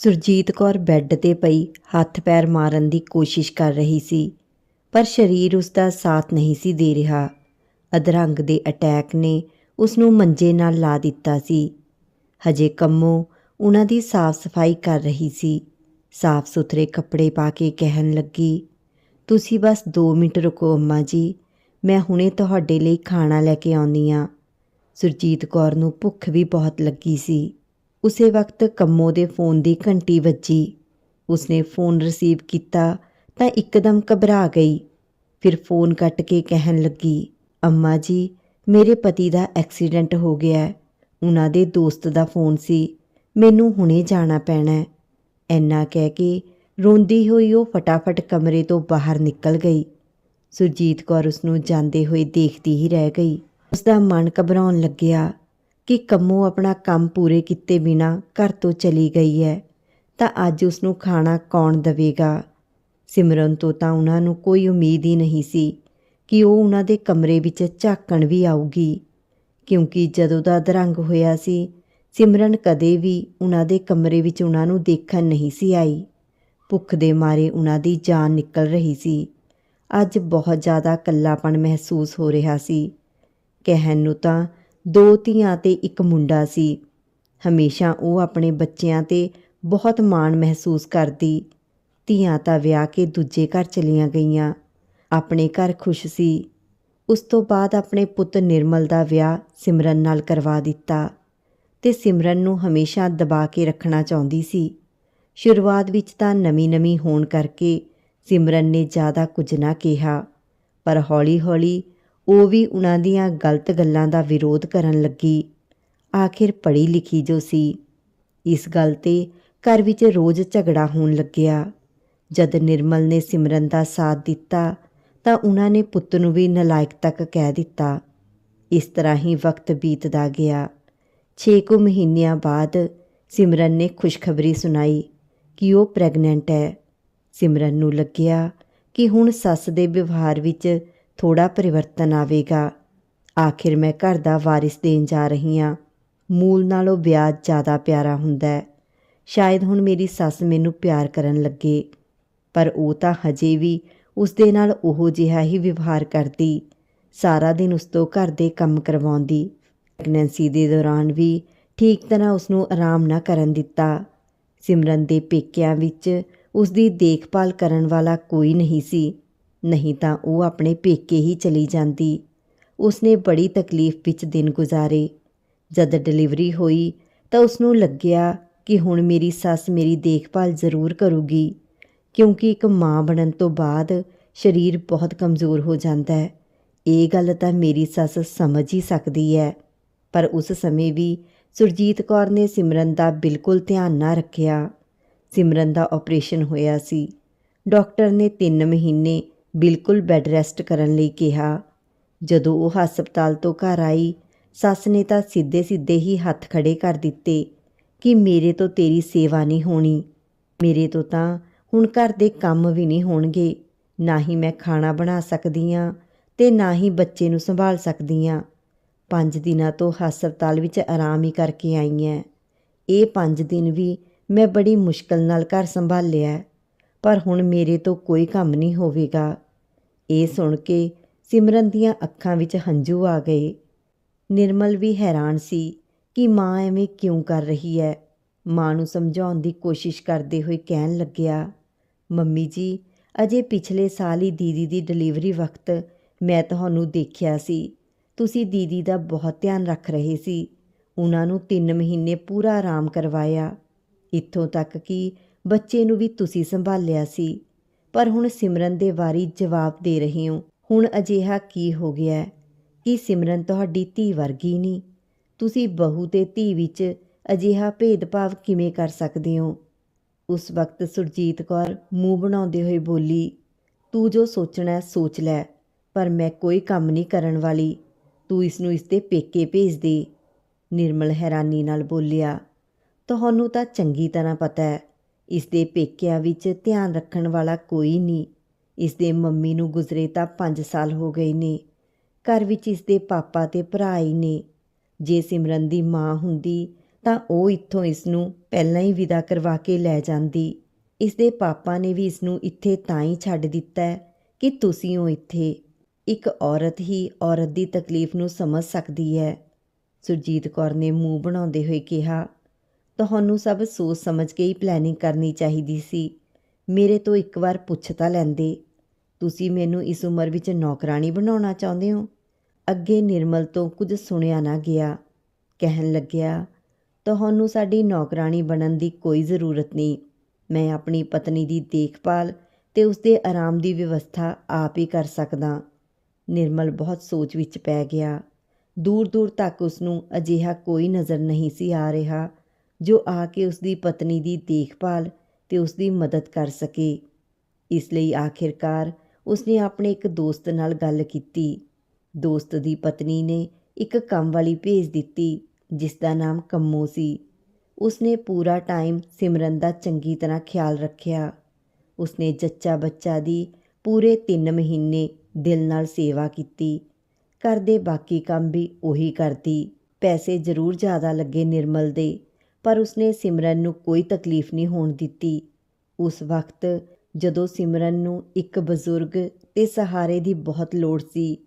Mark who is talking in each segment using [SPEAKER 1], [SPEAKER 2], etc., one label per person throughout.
[SPEAKER 1] Surjit Kaur bed ਤੇ ਪਈ, ਹੱਥ ਪੈਰ ਮਾਰਨ ਦੀ ਕੋਸ਼ਿਸ਼ ਕਰ ਰਹੀ ਸੀ, ਪਰ ਸਰੀਰ ਉਸ ਦਾ ਸਾਥ ਨਹੀਂ ਸੀ ਦੇ ਰਿਹਾ। ਅਧਰੰਗ ਦੇ ਅਟੈਕ ਨੇ ਉਸ ਨੂੰ ਮੰਜੇ ਨਾਲ ਲਾ ਦਿੱਤਾ ਸੀ। ਹਜੇ ਕੰਮੋ ਉਹਨਾਂ ਦੀ ਸਾਫ਼ ਸਫ਼ਾਈ ਕਰ ਰਹੀ ਸੀ। ਸਾਫ਼ ਸੁਥਰੇ ਕੱਪੜੇ ਪਾ ਕੇ ਕਹਿਣ ਲੱਗੀ, ਤੁਸੀਂ ਬਸ 2 ਮਿੰਟ ਰੁਕੋ, ਅੰਮਾ ਜੀ, ਮੈਂ ਹੁਣੇ ਤੁਹਾਡੇ ਲਈ ਖਾਣਾ ਲੈ ਕੇ ਆਉਂਦੀ ਹਾਂ। ਸੁਰਜੀਤ ਕੌਰ ਨੂੰ ਭੁੱਖ ਵੀ ਬਹੁਤ ਲੱਗੀ ਸੀ। ਉਸੇ ਵਕਤ ਕੰਮੋ ਦੇ ਫੋਨ ਦੀ ਘੰਟੀ ਵੱਜੀ। ਉਸਨੇ ਫੋਨ ਰਿਸੀਵ ਕੀਤਾ ਤਾਂ ਇੱਕਦਮ ਘਬਰਾ ਗਈ। ਫਿਰ ਫੋਨ ਕੱਟ ਕੇ ਕਹਿਣ ਲੱਗੀ, ਅੰਮਾ ਜੀ, ਮੇਰੇ ਪਤੀ ਦਾ ਐਕਸੀਡੈਂਟ ਹੋ ਗਿਆ ਉਹਨਾਂ ਦੇ ਦੋਸਤ ਦਾ ਫੋਨ ਸੀ। ਮੈਨੂੰ ਹੁਣੇ ਜਾਣਾ ਪੈਣਾ ਹੈ। ਐਨਾ ਕਹਿ ਕੇ ਰੋਂਦੀ ਹੋਈ ਉਹ ਫਟਾਫਟ ਕਮਰੇ ਤੋਂ ਬਾਹਰ ਨਿਕਲ ਗਈ। ਸੁਰਜੀਤ ਕੌਰ ਉਸ ਨੂੰ ਜਾਂਦੇ ਹੋਏ ਦੇਖਦੀ ਹੀ ਰਹਿ ਗਈ। ਉਸ ਦਾ ਮਨ ਘਬਰਾਉਣ ਲੱਗਿਆ। ਕਿ ਕੰਮੋ ਆਪਣਾ ਕੰਮ ਪੂਰੇ ਕੀਤੇ ਬਿਨਾ ਘਰ ਤੋਂ ਚਲੀ ਗਈ ਹੈ, ਤਾਂ ਅੱਜ ਉਸ ਨੂੰ ਖਾਣਾ ਕੌਣ ਦੇਵੇਗਾ? ਸਿਮਰਨ ਤੋਂ ਤਾਂ ਉਹਨਾਂ ਨੂੰ ਕੋਈ ਉਮੀਦ ਹੀ ਨਹੀਂ ਸੀ ਕਿ ਉਹ ਉਹਨਾਂ ਦੇ ਕਮਰੇ ਵਿੱਚ ਝਾਕਣ ਵੀ ਆਊਗੀ। ਕਿਉਂਕਿ ਜਦੋਂ ਦਾ ਦਰੰਗ ਹੋਇਆ ਸੀ, ਸਿਮਰਨ ਕਦੇ ਵੀ ਉਹਨਾਂ ਦੇ ਕਮਰੇ ਵਿੱਚ ਉਹਨਾਂ ਨੂੰ ਦੇਖਣ ਨਹੀਂ ਸੀ ਆਈ। ਭੁੱਖ ਦੇ ਮਾਰੇ ਉਹਨਾਂ ਦੀ ਜਾਨ ਨਿਕਲ ਰਹੀ ਸੀ। ਅੱਜ ਬਹੁਤ ਜ਼ਿਆਦਾ ਇਕੱਲਾਪਣ ਮਹਿਸੂਸ ਹੋ ਰਿਹਾ ਸੀ। ਕਹਿਣ ਨੂੰ ਤਾਂ ਦੋ ਧੀਆਂ ਤੇ ਇੱਕ ਮੁੰਡਾ ਸੀ। ਹਮੇਸ਼ਾ ਉਹ ਆਪਣੇ ਬੱਚਿਆਂ ਤੇ ਬਹੁਤ ਮਾਣ ਮਹਿਸੂਸ ਕਰਦੀ। ਧੀਆਂ ਤਾਂ ਵਿਆਹ ਕੇ ਦੂਜੇ ਘਰ ਚਲੀਆਂ ਗਈਆਂ। ਆਪਣੇ ਘਰ ਖੁਸ਼ ਸੀ। ਉਸ ਤੋਂ ਬਾਅਦ ਆਪਣੇ ਪੁੱਤ ਨਿਰਮਲ ਦਾ ਵਿਆਹ ਸਿਮਰਨ ਨਾਲ ਕਰਵਾ ਦਿੱਤਾ ਤੇ ਸਿਮਰਨ ਨੂੰ ਹਮੇਸ਼ਾ ਦਬਾ ਕੇ ਰੱਖਣਾ ਚਾਹੁੰਦੀ ਸੀ। ਸ਼ੁਰੂਆਤ ਵਿੱਚ ਤਾਂ ਨਵੀਂ-ਨਵੀਂ ਹੋਣ ਕਰਕੇ ਸਿਮਰਨ ਨੇ ਜ਼ਿਆਦਾ ਕੁਝ ਨਾ ਕਿਹਾ, ਪਰ ਹੌਲੀ-ਹੌਲੀ ਉਹ ਵੀ ਉਹਨਾਂ ਦੀਆਂ ਗਲਤ ਗੱਲਾਂ ਦਾ ਵਿਰੋਧ ਕਰਨ ਲੱਗੀ। ਆਖਿਰ ਪੜ੍ਹੀ ਲਿਖੀ ਜੋ ਸੀ, ਇਸ ਗੱਲ ਤੇ ਘਰ ਵਿੱਚ ਰੋਜ਼ ਝਗੜਾ ਹੋਣ ਲੱਗਿਆ। ਜਦ ਨਿਰਮਲ ਨੇ ਸਿਮਰਨ ਦਾ ਸਾਥ ਦਿੱਤਾ, ਤਾਂ ਉਹਨਾਂ ਨੇ ਪੁੱਤ ਨੂੰ ਵੀ ਨਲਾਇਕ ਤੱਕ ਕਹਿ ਦਿੱਤਾ। ਇਸ ਤਰ੍ਹਾਂ ਹੀ ਵਕਤ ਬੀਤਦਾ ਗਿਆ। 6 ਕੁ ਮਹੀਨਿਆਂ ਬਾਅਦ ਸਿਮਰਨ ਨੇ ਖੁਸ਼ਖਬਰੀ ਸੁਣਾਈ ਕਿ ਉਹ ਪ੍ਰੈਗਨੈਂਟ ਹੈ। ਸਿਮਰਨ ਨੂੰ ਲੱਗਿਆ ਕਿ ਹੁਣ ਸੱਸ ਦੇ ਵਿਵਹਾਰ ਵਿੱਚ ਥੋੜਾ ਪਰਿਵਰਤਨ ਆਵੇਗਾ। ਆਖਿਰ ਮੈਂ ਘਰ ਦਾ ਵਾਰਿਸ ਦੇਣ ਜਾ ਰਹੀ ਹਾਂ। ਮੂਲ ਨਾਲੋਂ ਵਿਆਜ ਜ਼ਿਆਦਾ ਪਿਆਰਾ ਹੁੰਦਾ ਹੈ। ਸ਼ਾਇਦ ਹੁਣ ਮੇਰੀ ਸੱਸ ਮੈਨੂੰ ਪਿਆਰ ਕਰਨ ਲੱਗੇ, ਪਰ ਉਹ ਤਾਂ ਹਜੇ ਵੀ ਉਸ ਦੇ ਨਾਲ ਉਹੋ ਜਿਹਾ ਹੀ ਵਿਵਹਾਰ ਕਰਦੀ। ਸਾਰਾ ਦਿਨ ਉਸ ਤੋਂ ਘਰ ਦੇ ਕੰਮ ਕਰਵਾਉਂਦੀ। ਪ੍ਰੈਗਨੈਂਸੀ ਦੇ ਦੌਰਾਨ ਵੀ ਠੀਕ ਤਰ੍ਹਾਂ ਉਸ ਨੂੰ ਆਰਾਮ ਨਾ ਕਰਨ ਦਿੱਤਾ। ਸਿਮਰਨ ਦੇ ਪੇਕਿਆਂ ਵਿੱਚ ਉਸ ਦੀ ਦੇਖਭਾਲ ਕਰਨ ਵਾਲਾ ਕੋਈ ਨਹੀਂ ਸੀ। ਨਹੀਂ ਤਾਂ ਉਹ ਆਪਣੇ ਪੇਕੇ ਹੀ ਚਲੀ ਜਾਂਦੀ। ਉਸਨੇ ਬੜੀ ਤਕਲੀਫ ਵਿੱਚ ਦਿਨ ਗੁਜ਼ਾਰੇ। ਜਦ ਡਿਲੀਵਰੀ ਹੋਈ ਤਾਂ ਉਸਨੂੰ ਲੱਗਿਆ ਕਿ ਹੁਣ ਮੇਰੀ ਸੱਸ ਮੇਰੀ ਦੇਖਭਾਲ ਜ਼ਰੂਰ ਕਰੂਗੀ, ਕਿਉਂਕਿ ਇੱਕ ਮਾਂ ਬਣਨ ਤੋਂ ਬਾਅਦ ਸਰੀਰ ਬਹੁਤ ਕਮਜ਼ੋਰ ਹੋ ਜਾਂਦਾ ਹੈ। ਇਹ ਗੱਲ ਤਾਂ ਮੇਰੀ ਸੱਸ ਸਮਝ ਹੀ ਸਕਦੀ ਹੈ, ਪਰ ਉਸ ਸਮੇਂ ਵੀ ਸੁਰਜੀਤ ਕੌਰ ਨੇ ਸਿਮਰਨ ਦਾ ਬਿਲਕੁਲ ਧਿਆਨ ਨਾ ਰੱਖਿਆ। ਸਿਮਰਨ ਦਾ ਆਪਰੇਸ਼ਨ ਹੋਇਆ ਸੀ। ਡਾਕਟਰ ਨੇ 3 ਮਹੀਨੇ ਬਿਲਕੁਲ ਬੈੱਡ ਰੈਸਟ ਕਰਨ ਲਈ ਕਿਹਾ। ਜਦੋਂ ਉਹ ਹਸਪਤਾਲ ਤੋਂ ਘਰ ਆਈ, ਸੱਸ ਨੇ ਤਾਂ ਸਿੱਧੇ ਸਿੱਧੇ ਹੀ ਹੱਥ ਖੜੇ ਕਰ ਦਿੱਤੇ ਕਿ ਮੇਰੇ ਤੋਂ ਤੇਰੀ ਸੇਵਾ ਨਹੀਂ ਹੋਣੀ। ਮੇਰੇ ਤੋਂ ਤਾਂ ਹੁਣ ਘਰ ਦੇ ਕੰਮ ਵੀ ਨਹੀਂ ਹੋਣਗੇ। ਨਾ ਹੀ ਮੈਂ ਖਾਣਾ ਬਣਾ ਸਕਦੀ ਹਾਂ ਤੇ ਨਾ ਹੀ ਬੱਚੇ ਨੂੰ ਸੰਭਾਲ ਸਕਦੀ ਹਾਂ ਪੰਜ ਦਿਨਾਂ ਤੋਂ ਹਸਪਤਾਲ ਵਿੱਚ ਆਰਾਮ ਹੀ ਕਰਕੇ ਆਈ ਹਾਂ ਇਹ ਪੰਜ ਦਿਨ ਵੀ ਮੈਂ ਬੜੀ ਮੁਸ਼ਕਲ ਨਾਲ ਘਰ ਸੰਭਾਲਿਆ। ਪਰ ਹੁਣ ਮੇਰੇ ਤੋਂ ਕੋਈ ਕੰਮ ਨਹੀਂ ਹੋਵੇਗਾ। ਇਹ ਸੁਣ ਕੇ ਸਿਮਰਨ ਦੀਆਂ ਅੱਖਾਂ ਵਿੱਚ ਹੰਝੂ ਆ ਗਏ। ਨਿਰਮਲ ਵੀ ਹੈਰਾਨ ਸੀ ਕਿ ਮਾਂ ਐਵੇਂ ਕਿਉਂ ਕਰ ਰਹੀ ਹੈ। ਮਾਂ ਨੂੰ ਸਮਝਾਉਣ ਦੀ ਕੋਸ਼ਿਸ਼ ਕਰਦੇ ਹੋਏ ਕਹਿਣ ਲੱਗਿਆ, ਮੰਮੀ ਜੀ, ਅਜੇ ਪਿਛਲੇ ਸਾਲ ਹੀ ਦੀਦੀ ਦੀ ਡਿਲੀਵਰੀ ਵਕਤ ਮੈਂ ਤੁਹਾਨੂੰ ਦੇਖਿਆ ਸੀ। ਤੁਸੀਂ ਦੀਦੀ ਦਾ ਬਹੁਤ ਧਿਆਨ ਰੱਖ ਰਹੇ ਸੀ। ਉਹਨਾਂ ਨੂੰ 3 ਮਹੀਨੇ ਪੂਰਾ ਆਰਾਮ ਕਰਵਾਇਆ। ਇੱਥੋਂ ਤੱਕ ਕਿ ਬੱਚੇ ਨੂੰ ਵੀ ਤੁਸੀਂ ਸੰਭਾਲਿਆ ਸੀ। ਪਰ ਹੁਣ ਸਿਮਰਨ ਦੇ ਵਾਰੀ ਜਵਾਬ ਦੇ ਰਹੇ ਹੋ, ਹੁਣ ਅਜਿਹਾ ਕੀ ਹੋ ਗਿਆ ਹੈ? ਕਿ ਸਿਮਰਨ ਤੁਹਾਡੀ ਧੀ ਵਰਗੀ ਨਹੀਂ? ਤੁਸੀਂ ਬਹੂ ਤੇ ਧੀ ਵਿੱਚ ਅਜਿਹਾ ਭੇਦਭਾਵ ਕਿਵੇਂ ਕਰ ਸਕਦੇ ਹੋ? ਉਸ ਵਕਤ ਸੁਰਜੀਤ ਕੌਰ ਮੂੰਹ ਬਣਾਉਂਦੇ ਹੋਏ ਬੋਲੀ, ਤੂੰ ਜੋ ਸੋਚਣਾ ਸੋਚ ਲੈ, ਪਰ ਮੈਂ ਕੋਈ ਕੰਮ ਨਹੀਂ ਕਰਨ ਵਾਲੀ। ਤੂੰ ਇਸ ਨੂੰ ਇਸ ਦੇ ਪੇਕੇ ਭੇਜ ਦੇ। ਨਿਰਮਲ ਹੈਰਾਨੀ ਨਾਲ ਬੋਲਿਆ, ਤੁਹਾਨੂੰ ਤਾਂ ਚੰਗੀ ਤਰ੍ਹਾਂ ਪਤਾ ਹੈ ਇਸ ਦੇ ਪੇਕਿਆਂ ਵਿੱਚ ਧਿਆਨ ਰੱਖਣ ਵਾਲਾ ਕੋਈ ਨਹੀਂ। ਇਸ ਦੇ ਮੰਮੀ ਨੂੰ ਗੁਜ਼ਰੇ ਤਾਂ 5 ਸਾਲ ਹੋ ਗਏ ਨੇ। ਘਰ ਵਿੱਚ ਇਸ ਦੇ ਪਾਪਾ ਤੇ ਭਰਾ ਹੀ ਨੇ। ਜੇ ਸਿਮਰਨ ਦੀ ਮਾਂ ਹੁੰਦੀ, ਤਾਂ ਉਹ ਇੱਥੋਂ ਇਸ ਨੂੰ ਪਹਿਲਾਂ ਹੀ ਵਿਦਾ ਕਰਵਾ ਕੇ ਲੈ ਜਾਂਦੀ। ਇਸ ਦੇ ਪਾਪਾ ਨੇ ਵੀ ਇਸ ਨੂੰ ਇੱਥੇ ਤਾਂ ਹੀ ਛੱਡ ਦਿੱਤਾ ਕਿ ਤੁਸੀਂ ਹੋ ਇੱਥੇ। ਇੱਕ ਔਰਤ ਹੀ ਔਰਤ ਦੀ ਤਕਲੀਫ ਨੂੰ ਸਮਝ ਸਕਦੀ ਹੈ। ਸੁਰਜੀਤ ਕੌਰ ਨੇ ਮੂੰਹ ਬਣਾਉਂਦੇ ਹੋਏ ਕਿਹਾ ਤੁਹਾਨੂੰ ਸਭ ਸੋਚ ਸਮਝ ਕੇ ਹੀ ਪਲੈਨਿੰਗ ਕਰਨੀ ਚਾਹੀਦੀ ਸੀ। ਮੇਰੇ ਤੋਂ ਇੱਕ ਵਾਰ ਪੁੱਛ ਤਾਂ ਲੈਂਦੇ, ਤੁਸੀਂ ਮੈਨੂੰ ਇਸ ਉਮਰ ਵਿੱਚ ਨੌਕਰਾਨੀ ਬਣਾਉਣਾ ਚਾਹੁੰਦੇ ਹੋ? ਅੱਗੇ ਨਿਰਮਲ ਤੋਂ ਕੁਝ ਸੁਣਿਆ ਨਾ ਗਿਆ। ਕਹਿਣ ਲੱਗਿਆ, ਤੁਹਾਨੂੰ ਸਾਡੀ ਨੌਕਰਾਨੀ ਬਣਨ ਦੀ ਕੋਈ ਜ਼ਰੂਰਤ ਨਹੀਂ। ਮੈਂ ਆਪਣੀ ਪਤਨੀ ਦੀ ਦੇਖਭਾਲ ਤੇ ਉਸਦੇ ਆਰਾਮ ਦੀ ਵਿਵਸਥਾ ਆਪ ਹੀ ਕਰ ਸਕਦਾ। ਨਿਰਮਲ ਬਹੁਤ ਸੋਚ ਵਿੱਚ ਪੈ ਗਿਆ। ਦੂਰ ਦੂਰ ਤੱਕ ਉਸ ਨੂੰ ਅਜਿਹਾ ਕੋਈ ਨਜ਼ਰ ਨਹੀਂ ਸੀ ਆ ਰਿਹਾ। ਜੋ ਆ ਕੇ ਉਸ ਦੀ ਪਤਨੀ ਦੀ ਦੇਖਭਾਲ ਤੇ ਉਸ ਦੀ ਮਦਦ ਕਰ ਸਕੇ। ਇਸ ਲਈ ਆਖਿਰਕਾਰ ਉਸਨੇ ਆਪਣੇ ਇੱਕ ਦੋਸਤ ਨਾਲ ਗੱਲ ਕੀਤੀ। ਦੋਸਤ ਦੀ ਪਤਨੀ ਨੇ ਇੱਕ ਕੰਮ ਵਾਲੀ ਭੇਜ ਦਿੱਤੀ, ਜਿਸ ਦਾ ਨਾਮ ਕੰਮੋ ਸੀ। ਉਸਨੇ ਪੂਰਾ ਟਾਈਮ ਸਿਮਰਨ ਦਾ ਚੰਗੀ ਤਰ੍ਹਾਂ ਖਿਆਲ ਰੱਖਿਆ। ਉਸਨੇ ਜੱਚਾ ਬੱਚਾ ਦੀ ਪੂਰੇ 3 ਮਹੀਨੇ ਦਿਲ ਨਾਲ ਸੇਵਾ ਕੀਤੀ। ਘਰ ਦੇ ਬਾਕੀ ਕੰਮ ਵੀ ਉਹੀ ਕਰਦੀ। ਪੈਸੇ ਜ਼ਰੂਰ ਜ਼ਿਆਦਾ ਲੱਗੇ ਨਿਰਮਲ ਦੇ। ਪਰ ਉਸਨੇ ਸਿਮਰਨ ਨੂੰ ਕੋਈ ਤਕਲੀਫ ਨਹੀਂ ਹੋਣ ਦਿੱਤੀ। ਉਸ ਵਕਤ ਜਦੋਂ ਸਿਮਰਨ ਨੂੰ ਇੱਕ ਬਜ਼ੁਰਗ ਤੇ ਸਹਾਰੇ ਦੀ ਬਹੁਤ ਲੋੜ ਸੀ,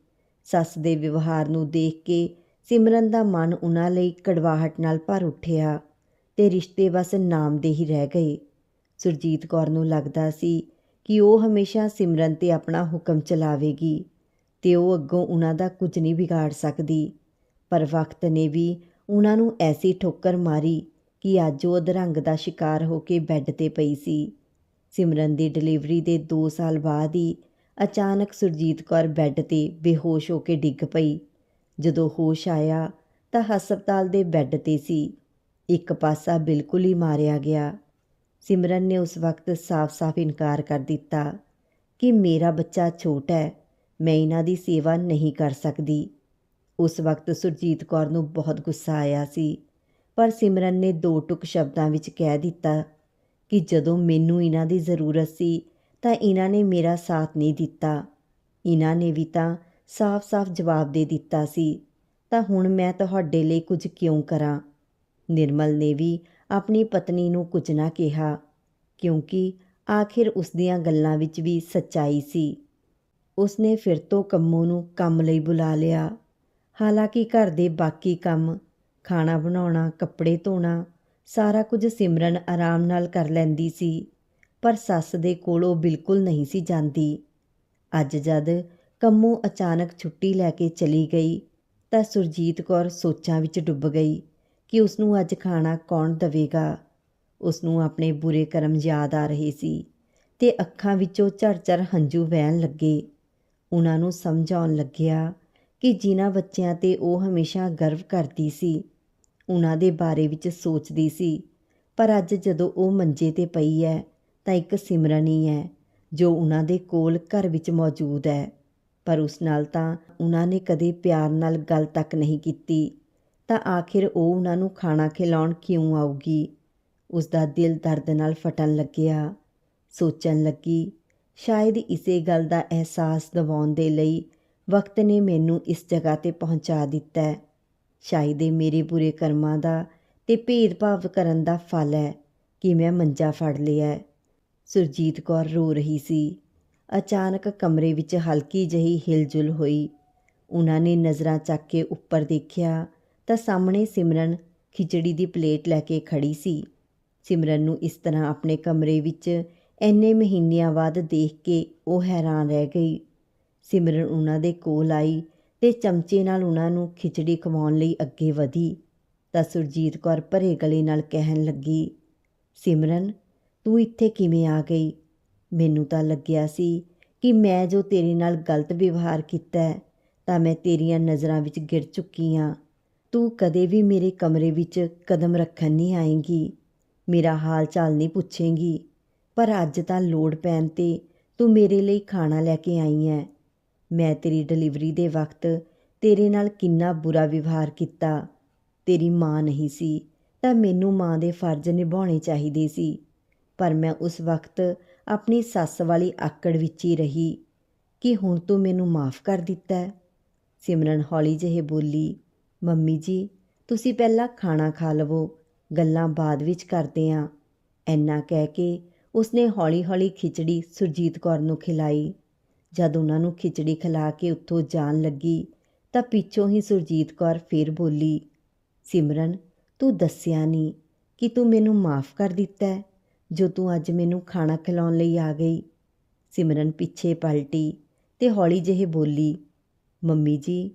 [SPEAKER 1] ਸੱਸ ਦੇ ਵਿਵਹਾਰ ਨੂੰ ਦੇਖ ਕੇ ਸਿਮਰਨ ਦਾ ਮਨ ਉਹਨਾਂ ਲਈ ਕੜਵਾਹਟ ਨਾਲ ਭਰ ਉੱਠਿਆ ਤੇ ਰਿਸ਼ਤੇ ਬਸ ਨਾਮ ਦੇ ਹੀ ਰਹਿ ਗਏ। ਸੁਰਜੀਤ ਕੌਰ ਨੂੰ ਲੱਗਦਾ ਸੀ ਕਿ ਉਹ ਹਮੇਸ਼ਾ ਸਿਮਰਨ ਤੇ ਆਪਣਾ ਹੁਕਮ ਚਲਾਵੇਗੀ ਤੇ ਉਹ ਅੱਗੋਂ ਉਹਨਾਂ ਦਾ ਕੁਝ ਨਹੀਂ ਵਿਗਾੜ ਸਕਦੀ। ਪਰ ਵਕਤ ਨੇ ਵੀ ਉਹਨਾਂ ਨੂੰ ਐਸੀ ਠੋਕਰ ਮਾਰੀ ਕਿ ਅੱਜ ਉਹ ਅਧਰੰਗ ਦਾ ਸ਼ਿਕਾਰ ਹੋ ਕੇ ਬੈੱਡ ਤੇ ਪਈ ਸੀ। ਸਿਮਰਨ ਦੀ ਡਿਲੀਵਰੀ ਦੇ 2 ਸਾਲ ਬਾਅਦ ਹੀ ਅਚਾਨਕ ਸੁਰਜੀਤ ਕੌਰ ਬੈੱਡ ਤੇ ਬੇਹੋਸ਼ ਹੋ ਕੇ ਡਿੱਗ ਪਈ। ਜਦੋਂ ਹੋਸ਼ ਆਇਆ ਤਾਂ ਹਸਪਤਾਲ ਦੇ ਬੈੱਡ ਤੇ ਸੀ। ਇੱਕ ਪਾਸਾ ਬਿਲਕੁਲ ਹੀ ਮਾਰਿਆ ਗਿਆ। ਸਿਮਰਨ ਨੇ ਉਸ ਵਕਤ ਸਾਫ਼-ਸਾਫ਼ ਇਨਕਾਰ ਕਰ ਦਿੱਤਾ ਕਿ ਮੇਰਾ ਬੱਚਾ ਛੋਟਾ ਹੈ, ਮੈਂ ਇਹਨਾਂ ਦੀ ਸੇਵਾ ਨਹੀਂ ਕਰ ਸਕਦੀ। ਉਸ ਵਕਤ ਸੁਰਜੀਤ ਕੌਰ ਨੂੰ ਬਹੁਤ ਗੁੱਸਾ ਆਇਆ ਸੀ। ਪਰ ਸਿਮਰਨ ਨੇ ਦੋ ਟੁਕ ਸ਼ਬਦਾਂ ਵਿੱਚ ਕਹਿ ਦਿੱਤਾ ਕਿ ਜਦੋਂ ਮੈਨੂੰ ਇਹਨਾਂ ਦੀ ਜ਼ਰੂਰਤ ਸੀ ਤਾਂ ਇਹਨਾਂ ਨੇ ਮੇਰਾ ਸਾਥ ਨਹੀਂ ਦਿੱਤਾ। ਇਹਨਾਂ ਨੇ ਵੀ ਤਾਂ ਸਾਫ਼-ਸਾਫ਼ ਜਵਾਬ ਦੇ ਦਿੱਤਾ ਸੀ, ਤਾਂ ਹੁਣ ਮੈਂ ਤੁਹਾਡੇ ਲਈ ਕੁਝ ਕਿਉਂ ਕਰਾਂ? ਨਿਰਮਲ ਨੇ ਵੀ ਆਪਣੀ ਪਤਨੀ ਨੂੰ ਕੁਝ ਨਾ ਕਿਹਾ, ਕਿਉਂਕਿ ਆਖਿਰ ਉਸ ਦੀਆਂ ਗੱਲਾਂ ਵਿੱਚ ਵੀ ਸੱਚਾਈ ਸੀ। ਉਸਨੇ ਫਿਰ ਤੋਂ ਕੰਮੋਂ ਨੂੰ ਕੰਮ ਲਈ ਬੁਲਾ ਲਿਆ। ਹਾਲਾਂਕਿ ਘਰ ਦੇ ਬਾਕੀ ਕੰਮ ਖਾਣਾ ਬਣਾਉਣਾ, ਕੱਪੜੇ ਧੋਣਾ, ਸਾਰਾ ਕੁਝ ਸਿਮਰਨ ਆਰਾਮ ਨਾਲ ਕਰ ਲੈਂਦੀ ਸੀ, ਪਰ ਸੱਸ ਦੇ ਕੋਲ ਉਹ ਬਿਲਕੁਲ ਨਹੀਂ ਸੀ ਜਾਂਦੀ। ਅੱਜ ਜਦ ਕੰਮੋਂ ਅਚਾਨਕ ਛੁੱਟੀ ਲੈ ਕੇ ਚਲੀ ਗਈ, ਤਾਂ ਸੁਰਜੀਤ ਕੌਰ ਸੋਚਾਂ ਵਿੱਚ ਡੁੱਬ ਗਈ ਕਿ ਉਸ ਨੂੰ ਅੱਜ ਖਾਣਾ ਕੌਣ ਦੇਵੇਗਾ। ਉਸ ਨੂੰ ਆਪਣੇ ਬੁਰੇ ਕਰਮ ਯਾਦ ਆ ਰਹੇ ਸੀ ਤੇ ਅੱਖਾਂ ਵਿੱਚੋਂ ਝਰਝਰ ਹੰਝੂ ਵਹਿਣ ਲੱਗੇ। ਉਹਨਾਂ ਨੂੰ ਸਮਝਾਉਣ ਲੱਗਿਆ ਕਿ ਜਿਨ੍ਹਾਂ ਬੱਚਿਆਂ ਤੇ ਉਹ ਹਮੇਸ਼ਾ ਗਰਵ ਕਰਦੀ ਸੀ, ਉਹਨਾਂ ਦੇ ਬਾਰੇ ਵਿੱਚ ਸੋਚਦੀ ਸੀ। ਪਰ ਅੱਜ ਜਦੋਂ ਉਹ ਮੰਜੇ ਤੇ ਪਈ ਹੈ, ਤਾਂ ਇੱਕ ਸਿਮਰਨ ਹੀ ਹੈ ਜੋ ਉਹਨਾਂ ਦੇ ਕੋਲ ਘਰ ਵਿੱਚ ਮੌਜੂਦ ਹੈ। ਪਰ ਉਸ ਨਾਲ ਤਾਂ ਉਹਨਾਂ ਨੇ ਕਦੇ ਪਿਆਰ ਨਾਲ ਗੱਲ ਤੱਕ ਨਹੀਂ ਕੀਤੀ। ਤਾਂ ਆਖਿਰ ਉਹ ਉਹਨਾਂ ਨੂੰ ਖਾਣਾ ਖਿਲਾਉਣ ਕਿਉਂ ਆਊਗੀ? ਉਸ ਦਾ ਦਿਲ ਦਰਦ ਨਾਲ ਫਟਣ ਲੱਗਿਆ, ਸੋਚਣ ਲੱਗੀ। ਸ਼ਾਇਦ ਇਸੇ ਗੱਲ ਦਾ ਅਹਿਸਾਸ ਦਿਵਾਉਣ ਦੇ ਲਈ ਵਕਤ ਨੇ ਮੈਨੂੰ ਇਸ ਜਗ੍ਹਾ ਤੇ ਪਹੁੰਚਾ ਦਿੱਤਾ ਹੈ। ਸ਼ਾਇਦ ਇਹ ਮੇਰੇ ਬੁਰੇ ਕਰਮਾਂ ਦਾ ਤੇ ਭੇਦਭਾਵ ਕਰਨ ਦਾ ਫਲ ਹੈ ਕਿ ਮੈਂ ਮੰਜਾ ਫੜ ਲਿਆ ਸੁਰਜੀਤ ਕੌਰ ਰੋ ਰਹੀ ਸੀ। ਅਚਾਨਕ ਕਮਰੇ ਵਿੱਚ ਹਲਕੀ ਜਹੀ ਹਿਲਜੁਲ ਹੋਈ। ਉਹਨਾਂ ਨੇ ਨਜ਼ਰਾਂ ਚੱਕ ਕੇ ਉੱਪਰ ਦੇਖਿਆ ਤਾਂ ਸਾਹਮਣੇ ਸਿਮਰਨ ਖਿਚੜੀ ਦੀ ਪਲੇਟ ਲੈ ਕੇ ਖੜੀ ਸੀ। ਸਿਮਰਨ ਨੂੰ ਇਸ ਤਰ੍ਹਾਂ ਆਪਣੇ ਕਮਰੇ ਵਿੱਚ ਐਨੇ ਮਹੀਨਿਆਂ ਬਾਅਦ ਦੇਖ ਕੇ ਉਹ ਹੈਰਾਨ ਰਹਿ ਗਈ। ਸਿਮਰਨ ਉਹਨਾਂ ਦੇ ਕੋਲ ਆਈ ਤੇ ਚਮਚੇ ਨਾਲ ਉਹਨਾਂ ਨੂੰ ਖਿਚੜੀ ਖਵਾਉਣ ਲਈ ਅੱਗੇ ਵਧੀ। ਤਾਂ ਸੁਰਜੀਤ ਕੌਰ ਭਰੇ ਗਲੇ ਨਾਲ ਕਹਿਣ ਲੱਗੀ, ਸਿਮਰਨ, ਤੂੰ ਇੱਥੇ ਕਿਵੇਂ ਆ ਗਈ? ਮੈਨੂੰ ਤਾਂ ਲੱਗਿਆ ਸੀ ਕਿ ਮੈਂ ਜੋ ਤੇਰੇ ਨਾਲ ਗਲਤ ਵਿਵਹਾਰ ਕੀਤਾ ਤਾਂ ਮੈਂ ਤੇਰੀਆਂ ਨਜ਼ਰਾਂ ਵਿੱਚ ਗਿਰ ਚੁੱਕੀ ਹਾਂ। ਤੂੰ ਕਦੇ ਵੀ ਮੇਰੇ ਕਮਰੇ ਵਿੱਚ ਕਦਮ ਰੱਖਣ ਨਹੀਂ ਆਏਂਗੀ। ਮੇਰਾ ਹਾਲ ਚਾਲ ਨਹੀਂ ਪੁੱਛੇਂਗੀ। ਪਰ ਅੱਜ ਤਾਂ ਲੋੜ ਪੈਣ ਤੇ ਤੂੰ ਮੇਰੇ ਲਈ ਖਾਣਾ ਲੈ ਕੇ ਆਈ ਹੈ। ਮੈਂ ਤੇਰੀ ਡਿਲੀਵਰੀ ਦੇ ਵਕਤ ਤੇਰੇ ਨਾਲ ਕਿੰਨਾ ਬੁਰਾ ਵਿਵਹਾਰ ਕੀਤਾ। ਤੇਰੀ ਮਾਂ ਨਹੀਂ ਸੀ, ਤਾਂ ਮੈਨੂੰ ਮਾਂ ਦੇ ਫਰਜ਼ ਨਿਭਾਉਣੇ ਚਾਹੀਦੇ ਸੀ। ਪਰ ਮੈਂ ਉਸ ਵਕਤ ਆਪਣੀ ਸੱਸ ਵਾਲੀ ਆਕੜ ਵਿੱਚ ਹੀ ਰਹੀ ਕਿ ਹੁਣ ਤੂੰ ਮੈਨੂੰ ਮਾਫ ਕਰ ਦਿੱਤਾ ਸਿਮਰਨ ਹੌਲੀ ਜਿਹੇ ਬੋਲੀ, ਮੰਮੀ ਜੀ, ਤੁਸੀਂ ਪਹਿਲਾਂ ਖਾਣਾ ਖਾ ਲਵੋ, ਗੱਲਾਂ ਬਾਅਦ ਵਿੱਚ ਕਰਦੇ ਆਂ। ਐਨਾ ਕਹਿ ਕੇ ਉਸਨੇ ਹੌਲੀ-ਹੌਲੀ ਖਿਚੜੀ ਸੁਰਜੀਤ ਕੌਰ ਨੂੰ ਖਿਲਾਈ। ਜਦ ਉਹਨਾਂ ਨੂੰ ਖਿਚੜੀ ਖਿਲਾ ਕੇ ਉੱਥੋਂ ਜਾਣ ਲੱਗੀ, ਤਾਂ ਪਿੱਛੋਂ ਹੀ ਸੁਰਜੀਤ ਕੌਰ ਫੇਰ ਬੋਲੀ, ਸਿਮਰਨ, ਤੂੰ ਦੱਸਿਆ ਨਹੀਂ ਕਿ ਤੂੰ ਮੈਨੂੰ ਮਾਫ ਕਰ ਦਿੱਤਾ ਜੋ ਤੂੰ ਅੱਜ ਮੈਨੂੰ ਖਾਣਾ ਖਿਲਾਉਣ ਲਈ ਆ ਗਈ? ਸਿਮਰਨ ਪਿੱਛੇ ਪਲਟੀ ਤੇ ਹੌਲੀ ਜਿਹੇ ਬੋਲੀ, ਮੰਮੀ ਜੀ,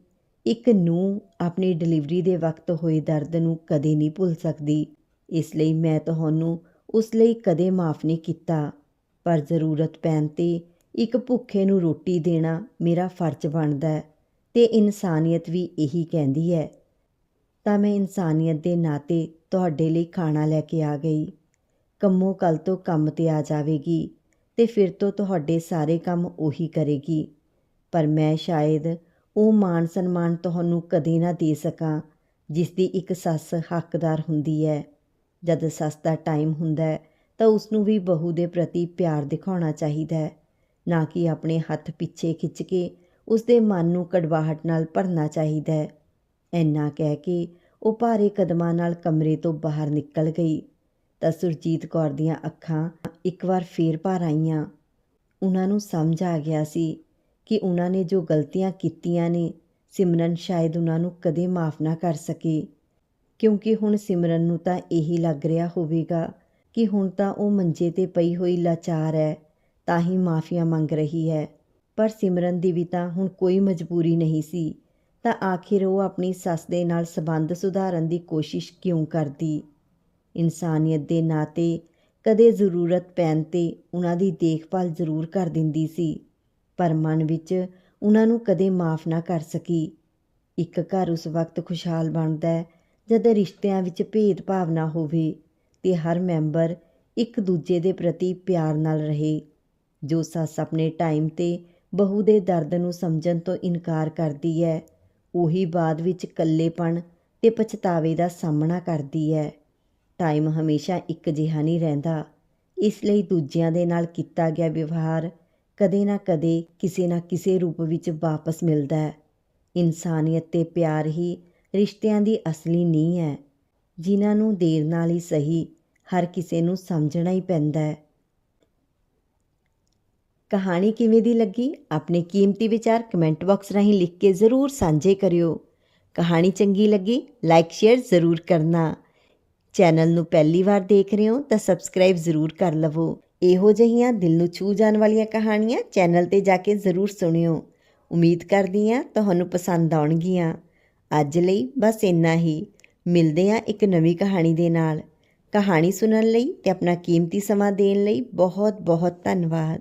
[SPEAKER 1] ਇੱਕ ਨੂੰ ਆਪਣੀ ਡਿਲੀਵਰੀ ਦੇ ਵਕਤ ਹੋਏ ਦਰਦ ਨੂੰ ਕਦੇ ਨਹੀਂ ਭੁੱਲ ਸਕਦੀ। ਇਸ ਲਈ ਮੈਂ ਤੁਹਾਨੂੰ ਉਸ ਲਈ ਕਦੇ ਮਾਫ ਨਹੀਂ ਕੀਤਾ, ਪਰ ਜ਼ਰੂਰਤ ਪੈਣ ਤੇ ਇੱਕ ਭੁੱਖੇ ਨੂੰ ਰੋਟੀ ਦੇਣਾ ਮੇਰਾ ਫਰਜ਼ ਬਣਦਾ ਹੈ ਤੇ ਇਨਸਾਨੀਅਤ ਵੀ ਇਹੀ ਕਹਿੰਦੀ ਹੈ। ਤਾਂ ਮੈਂ ਇਨਸਾਨੀਅਤ ਦੇ ਨਾਤੇ ਤੁਹਾਡੇ ਲਈ ਖਾਣਾ ਲੈ ਕੇ ਆ ਗਈ। ਕੰਮੋਂ ਕੱਲ ਤੋਂ ਕੰਮ ਤੇ ਆ ਜਾਵੇਗੀ ਤੇ ਫਿਰ ਤੋਂ ਤੁਹਾਡੇ ਸਾਰੇ ਕੰਮ ਉਹੀ ਕਰੇਗੀ। ਪਰ ਮੈਂ ਸ਼ਾਇਦ ਉਹ ਮਾਣ ਸਨਮਾਨ ਤੁਹਾਨੂੰ ਕਦੇ ਨਾ ਦੇ ਸਕਾਂ ਜਿਸ ਦੀ ਇੱਕ ਸੱਸ ਹੱਕਦਾਰ ਹੁੰਦੀ ਹੈ। ਜਦ ਸੱਸ ਦਾ ਟਾਈਮ ਹੁੰਦਾ ਹੈ ਤਾਂ ਉਸ ਨੂੰ ਵੀ ਬਹੂ ਦੇ ਪ੍ਰਤੀ ਪਿਆਰ ਦਿਖਾਉਣਾ ਚਾਹੀਦਾ ਹੈ। ਨਾ ਕਿ ਆਪਣੇ ਹੱਥ ਪਿੱਛੇ ਖਿੱਚ ਕੇ ਉਸ ਦੇ ਮਨ ਨੂੰ ਕੜਵਾਹਟ ਨਾਲ ਭਰਨਾ ਚਾਹੀਦਾ ਹੈ। ਐਨਾ ਕਹਿ ਕੇ ਉਹ ਭਾਰੇ ਕਦਮਾਂ ਨਾਲ ਕਮਰੇ ਤੋਂ ਬਾਹਰ ਨਿਕਲ ਗਈ। ਤਾਂ ਸੁਰਜੀਤ ਕੌਰ ਦੀਆਂ ਅੱਖਾਂ ਇੱਕ ਵਾਰ ਫੇਰ ਭਰ ਆਈਆਂ। ਉਹਨਾਂ ਨੂੰ ਸਮਝ ਆ ਗਿਆ ਸੀ ਕਿ ਉਹਨਾਂ ਨੇ ਜੋ ਗਲਤੀਆਂ ਕੀਤੀਆਂ ਨੇ, ਸਿਮਰਨ ਸ਼ਾਇਦ ਉਹਨਾਂ ਨੂੰ ਕਦੇ ਮਾਫ ਨਾ ਕਰ ਸਕੇ। ਕਿਉਂਕਿ ਹੁਣ ਸਿਮਰਨ ਨੂੰ ਤਾਂ ਇਹੀ ਲੱਗ ਰਿਹਾ ਹੋਵੇਗਾ ਕਿ ਹੁਣ ਤਾਂ ਉਹ ਮੰਜੇ ਤੇ ਪਈ ਹੋਈ ਲਾਚਾਰ ਹੈ। ਤਾਂ ਹੀ ਮਾਫੀਆਂ ਮੰਗ ਰਹੀ ਹੈ। ਪਰ ਸਿਮਰਨ ਦੀ ਵੀ ਤਾਂ ਹੁਣ ਕੋਈ ਮਜਬੂਰੀ ਨਹੀਂ ਸੀ। ਤਾਂ ਆਖਿਰ ਉਹ ਆਪਣੀ ਸੱਸ ਦੇ ਨਾਲ ਸਬੰਧ ਸੁਧਾਰਨ ਦੀ ਕੋਸ਼ਿਸ਼ ਕਿਉਂ ਕਰਦੀ? ਇਨਸਾਨੀਅਤ ਦੇ ਨਾਤੇ ਕਦੇ ਜ਼ਰੂਰਤ ਪੈਣ ਤੇ ਉਹਨਾਂ ਦੀ ਦੇਖਭਾਲ ਜ਼ਰੂਰ ਕਰ ਦਿੰਦੀ ਸੀ। ਪਰ ਮਨ ਵਿੱਚ ਉਹਨਾਂ ਨੂੰ ਕਦੇ ਮਾਫ ਨਾ ਕਰ ਸਕੀ। ਇੱਕ ਘਰ ਉਸ ਵਕਤ ਖੁਸ਼ਹਾਲ ਬਣਦਾ ਹੈ ਜਦ ਰਿਸ਼ਤਿਆਂ ਵਿੱਚ ਭੇਦਭਾਵ ਨਾ ਹੋਵੇ ਤੇ ਹਰ ਮੈਂਬਰ ਇੱਕ ਦੂਜੇ ਦੇ ਪ੍ਰਤੀ ਪਿਆਰ ਨਾਲ ਰਹੇ। ਜੋ ਸੱਸ ਆਪਣੇ ਟਾਈਮ ਤੇ ਬਹੂ ਦੇ ਦਰਦ ਨੂੰ ਸਮਝਣ ਤੋਂ ਇਨਕਾਰ ਕਰਦੀ ਹੈ, ਉਹੀ ਬਾਅਦ ਵਿੱਚ ਇਕੱਲੇਪਣ ਤੇ ਪਛਤਾਵੇ ਦਾ ਸਾਹਮਣਾ ਕਰਦੀ ਹੈ। ਟਾਈਮ ਹਮੇਸ਼ਾ ਇੱਕ ਜਿਹਾ ਨਹੀਂ ਰਹਿੰਦਾ। ਇਸ ਲਈ ਦੂਜਿਆਂ ਦੇ ਨਾਲ ਕੀਤਾ ਗਿਆ ਵਿਵਹਾਰ ਕਦੇ ਨਾ ਕਦੇ ਕਿਸੇ ਨਾ ਕਿਸੇ ਰੂਪ ਵਿੱਚ ਵਾਪਸ ਮਿਲਦਾ ਹੈ। ਇਨਸਾਨੀਅਤ ਤੇ ਪਿਆਰ ਹੀ ਰਿਸ਼ਤਿਆਂ ਦੀ ਅਸਲੀ ਨੀਂਹ ਹੈ। ਜਿਨ੍ਹਾਂ ਨੂੰ ਦੇਰ ਨਾਲ ਹੀ ਸਹੀ ਹਰ ਕਿਸੇ ਨੂੰ ਸਮਝਣਾ ਹੀ ਪੈਂਦਾ ਹੈ। ਕਹਾਣੀ ਕਿਵੇਂ ਦੀ ਲੱਗੀ? ਆਪਣੇ ਕੀਮਤੀ ਵਿਚਾਰ ਕਮੈਂਟ ਬਾਕਸ ਰਾਹੀਂ ਲਿਖ ਕੇ ਜ਼ਰੂਰ ਸਾਂਝੇ ਕਰਿਓ। ਕਹਾਣੀ ਚੰਗੀ ਲੱਗੀ, ਲਾਈਕ, ਸ਼ੇਅਰ ਜ਼ਰੂਰ ਕਰਨਾ। ਚੈਨਲ ਨੂੰ ਪਹਿਲੀ ਵਾਰ ਦੇਖ ਰਹੇ ਹੋ ਤਾਂ ਸਬਸਕ੍ਰਾਈਬ ਜ਼ਰੂਰ ਕਰ ਲਵੋ। ਇਹੋ ਜਿਹੀਆਂ ਦਿਲ ਨੂੰ ਛੂ ਜਾਣ ਵਾਲੀਆਂ ਕਹਾਣੀਆਂ ਚੈਨਲ ਤੇ ਜਾ ਕੇ ਜ਼ਰੂਰ ਸੁਣਿਓ। ਉਮੀਦ ਕਰਦੀ ਹਾਂ ਤੁਹਾਨੂੰ ਪਸੰਦ ਆਉਣਗੀਆਂ। ਅੱਜ ਲਈ ਬਸ ਇੰਨਾ ਹੀ। ਮਿਲਦੇ ਹਾਂ ਇੱਕ ਨਵੀਂ ਕਹਾਣੀ ਦੇ ਨਾਲ। ਕਹਾਣੀ ਸੁਣਨ ਲਈ ਤੇ ਆਪਣਾ ਕੀਮਤੀ ਸਮਾਂ ਦੇਣ ਲਈ ਬਹੁਤ ਬਹੁਤ ਧੰਨਵਾਦ।